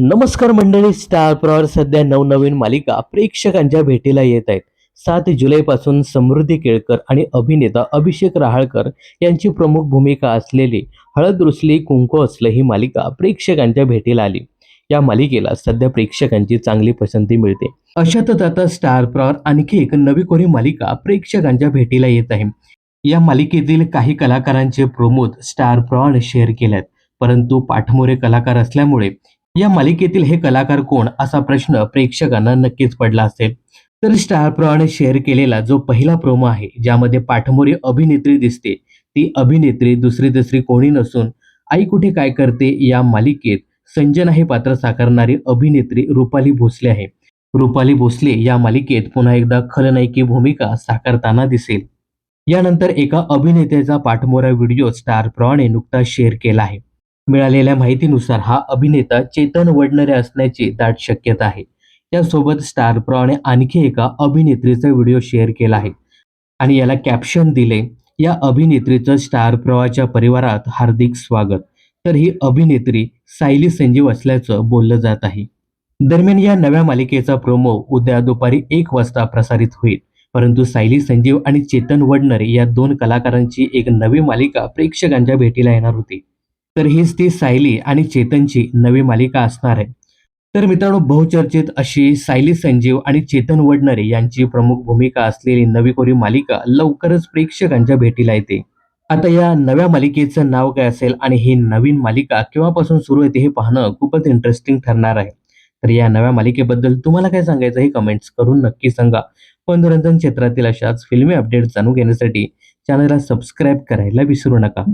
नमस्कार मंडळी स्टार प्रवार सध्या नवनवीन मालिका प्रेक्षकांच्या भेटीला येत आहेत. सात जुलैपासून समृद्धी केळकर आणि अभिनेता अभिषेक रहाळकर यांची प्रमुख भूमिका असलेली हळद रुसली कुंकू असलं ही मालिका प्रेक्षकांच्या भेटीला आली. या मालिकेला सध्या प्रेक्षकांची चांगली पसंती मिळते. अशातच आता स्टार प्रवार आणखी एक नवी कोरी मालिका प्रेक्षकांच्या भेटीला येत आहे. या मालिकेतील काही कलाकारांचे प्रमोद स्टार प्रॉने शेअर केल्यात परंतु पाठमोरे कलाकार असल्यामुळे या मालिकेतील हे कलाकार कोण असा प्रश्न प्रेक्षकांना नक्कीच पडला असेल. तर स्टार प्रॉने शेअर केलेला जो पहिला प्रोमो आहे ज्यामध्ये पाठमोरी अभिनेत्री दिसते ती अभिनेत्री दुसरी दुसरी कोणी नसून आई कुठे काय करते या मालिकेत संजना हे पात्र साकारणारी अभिनेत्री रुपाली भोसले आहे. रुपाली भोसले या मालिकेत पुन्हा एकदा खलनायकी भूमिका साकारताना दिसेल. यानंतर एका अभिनेत्याचा पाठमोरा व्हिडिओ स्टार प्रॉने नुकताच शेअर केला आहे. मिळालेल्या माहितीनुसार हा अभिनेता चेतन वडनरे असण्याची दाट शक्यता आहे. त्यासोबत स्टार प्रॉने आणखी एका अभिनेत्रीचा व्हिडिओ शेअर केला आहे. आणि याला कॅप्शन दिले या अभिनेत्रीचं स्टार प्रवाहाच्या परिवारात हार्दिक स्वागत. तर ही अभिनेत्री सायली संजीव असल्याचं बोललं जात आहे. दरम्यान या नव्या मालिकेचा प्रोमो उद्या दुपारी एक वाजता प्रसारित होईल. परंतु सायली संजीव आणि चेतन वडनरे या दोन कलाकारांची एक नवी मालिका प्रेक्षकांच्या भेटीला येणार होती. तर हीच ती सायली आणि चेतनची नवी मालिका असणार आहे. तर मित्रांनो बहुचर्चित अशी सायली संजीव आणि चेतन वडनरे यांची प्रमुख भूमिका असलेली नवी कोरी मालिका लवकरच प्रेक्षकांच्या भेटीला येते. आता या नव्या मालिकेचं नाव काय असेल आणि ही नवीन मालिका केव्हापासून सुरू होते हे पाहणं खूपच इंटरेस्टिंग ठरणार आहे. तर या नव्या मालिकेबद्दल तुम्हाला काय सांगायचं हे कमेंट्स करून नक्की सांगा. मनोरंजन क्षेत्रातील अशाच फिल्मी अपडेट जाणून घेण्यासाठी चॅनलला सबस्क्राईब करायला विसरू नका.